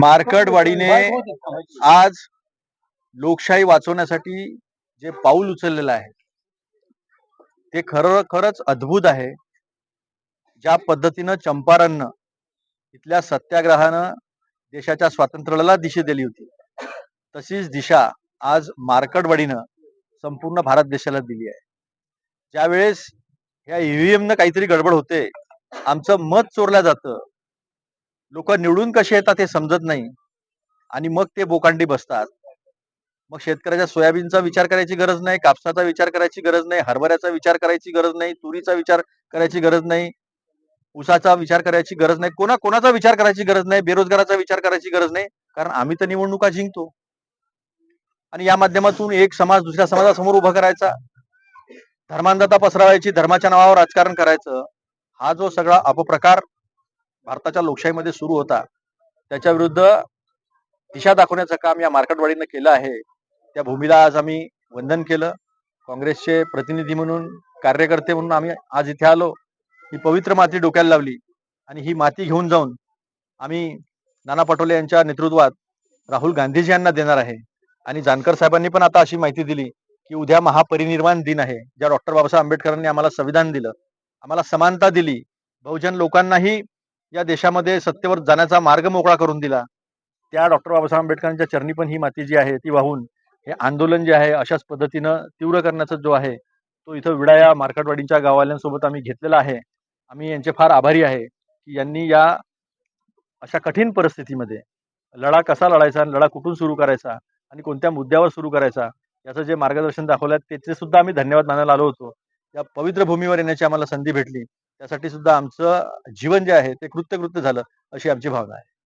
मार्कडवाडीने आज लोकशाही वाचवण्यासाठी जे पाऊल उचललेलं आहे ते खरं खरंच अद्भुत आहे. ज्या पद्धतीनं चंपारणनं इथल्या सत्याग्रहानं देशाच्या स्वातंत्र्याला दिशा दिली होती तशीच दिशा आज मार्कडवाडीनं संपूर्ण भारत देशाला दिली आहे. ज्यावेळेस ह्या ईव्हीएम न काहीतरी गडबड होते आमचं मत चोरलं जातं लोक निवडून कसे येतात हे समजत नाही. आणि मग ते बोकांडी बसतात. मग शेतकऱ्याच्या सोयाबीनचा विचार करायची गरज नाही कापसाचा विचार करायची गरज नाही हरभऱ्याचा विचार करायची गरज नाही तुरीचा विचार करायची गरज नाही ऊसाचा विचार करायची गरज नाही कोणा कोणाचा विचार करायची गरज नाही बेरोजगाराचा विचार करायची गरज नाही कारण आम्ही तर निवडणुका जिंकतो. आणि या माध्यमातून एक समाज दुसऱ्या समाजासमोर उभा करायचा धर्मांधता पसरवायची धर्माच्या नावावर राजकारण करायचं हा जो सगळा अपप्रकार भारताच्या लोकशाहीमध्ये सुरू होता. त्याच्या विरुद्ध दिशा दाखवण्याचं काम या मार्केटवाडीनं केलं आहे. त्या भूमीला आज आम्ही वंदन केलं. काँग्रेसचे प्रतिनिधी म्हणून कार्यकर्ते म्हणून आम्ही आज इथे आलो. ही पवित्र माती डोक्याला लावली आणि ही माती घेऊन जाऊन आम्ही नाना पटोले यांच्या नेतृत्वात राहुल गांधीजी यांना देणार आहे. आणि जानकर साहेबांनी पण आता अशी माहिती दिली की उद्या महापरिनिर्वाण दिन आहे. ज्या डॉक्टर बाबासाहेब आंबेडकरांनी आम्हाला संविधान दिलं आम्हाला समानता दिली. बहुजन लोकांनाही या देशामध्ये सत्तेवर जाण्याचा मार्ग मोकळा करून दिला. त्या डॉक्टर बाबासाहेब आंबेडकरांच्या चरणी पण ही माती जी आहे ती वाहून हे आंदोलन जे आहे अशाच पद्धतीनं तीव्र करण्याचा जो आहे तो इथं विडा या मार्केटवाडीच्या गाववाल्यांसोबत आम्ही घेतलेला आहे. आम्ही यांचे फार आभारी आहे की यांनी या अशा कठीण परिस्थितीमध्ये लढा कसा लढायचा लढा कुठून सुरू करायचा आणि कोणत्या मुद्द्यावर सुरू करायचा याचं जे मार्गदर्शन दाखवलं त्याचे सुद्धा आम्ही धन्यवाद मानायला आलो होतो. या पवित्र भूमीवर येण्याची आम्हाला संधी भेटली. त्यासाठी सुद्धा आमचं जीवन जे आहे ते कृत्यकृत्य झालं अशी आमची भावना आहे.